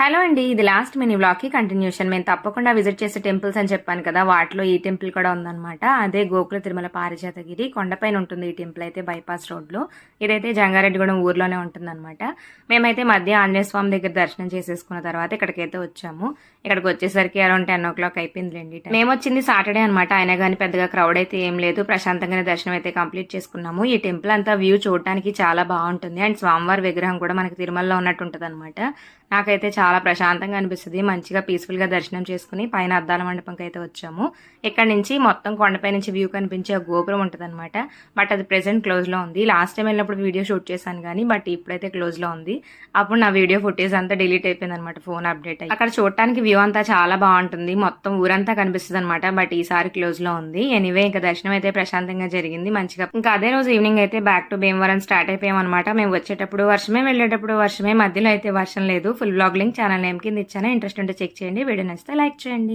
Hello అండి ఇది last mini వ్లాగ్కి continuation. మేము తప్పకుండా విజిట్ చేసే టెంపుల్స్ అని చెప్పాను కదా వాటిలో ఈ టెంపుల్ కూడా ఉందన్నమాట. అదే గోకుల తిరుమల పారిజాతగిరి కొండపైన ఉంటుంది ఈ టెంపుల్ అయితే బైపాస్ రోడ్లో ఇదైతే జంగారెడ్డిగూడెం ఊర్లోనే ఉంటుందన్నమాట. మేమైతే మధ్య ఆంజనేయ స్వామి దగ్గర దర్శనం చేసేసుకున్న తర్వాత ఇక్కడికైతే వచ్చాము. ఇక్కడికి వచ్చేసరికి అరౌండ్ టెన్ ఓ క్లాక్ అయిపోయింది రండి మేము వచ్చింది సాటర్డే అనమాట అయినా కానీ పెద్దగా క్రౌడ్ అయితే ఏం లేదు. ప్రశాంతంగానే దర్శనం అయితే కంప్లీట్ చేసుకున్నాము. ఈ టెంపుల్ అంతా వ్యూ చూడడానికి చాలా బాగుంటుంది. అండ్ స్వామివారి విగ్రహం కూడా మనకి తిరుమలలో ఉన్నట్టు ఉంటుంది నాకైతే చాలా చాలా ప్రశాంతంగా అనిపిస్తుంది. మంచిగా పీస్ఫుల్గా దర్శనం చేసుకుని పైన అద్దాల మండపంకి అయితే వచ్చాము. ఇక్కడ నుంచి మొత్తం కొండపై నుంచి వ్యూ కనిపించే గోపురం ఉంటుంది బట్ అది ప్రెసెంట్ క్లోజ్లో ఉంది. లాస్ట్ టైం వెళ్ళినప్పుడు వీడియో షూట్ చేశాను కానీ బట్ ఇప్పుడైతే క్లోజ్లో ఉంది. అప్పుడు నా వీడియో ఫుటేజ్ అంతా డిలీట్ అయిపోయింది అనమాట ఫోన్ అప్డేట్ అయ్యి. అక్కడ చూడటానికి వ్యూ అంతా చాలా బాగుంటుంది. మొత్తం ఊరంతా కనిపిస్తుంది అనమాట బట్ ఈసారి క్లోజ్లో ఉంది. ఎనీవే ఇంకా దర్శనం అయితే ప్రశాంతంగా జరిగింది. మంచిగా ఇంకా అదే రోజు ఈవినింగ్ అయితే బ్యాక్ టు భీమవరం స్టార్ట్ అయిపోయాం అనమాట మేము వచ్చేటప్పుడు వర్షమే వెళ్ళేటప్పుడు వర్షమే. మధ్యలో అయితే వర్షం లేదు. Full blog link channel name కింద ఇచ్చాను. ఇంట్రెస్ట్ ఉంటే చెక్ చేయండి. వీడియో నచ్చితే లైక్ చేయండి.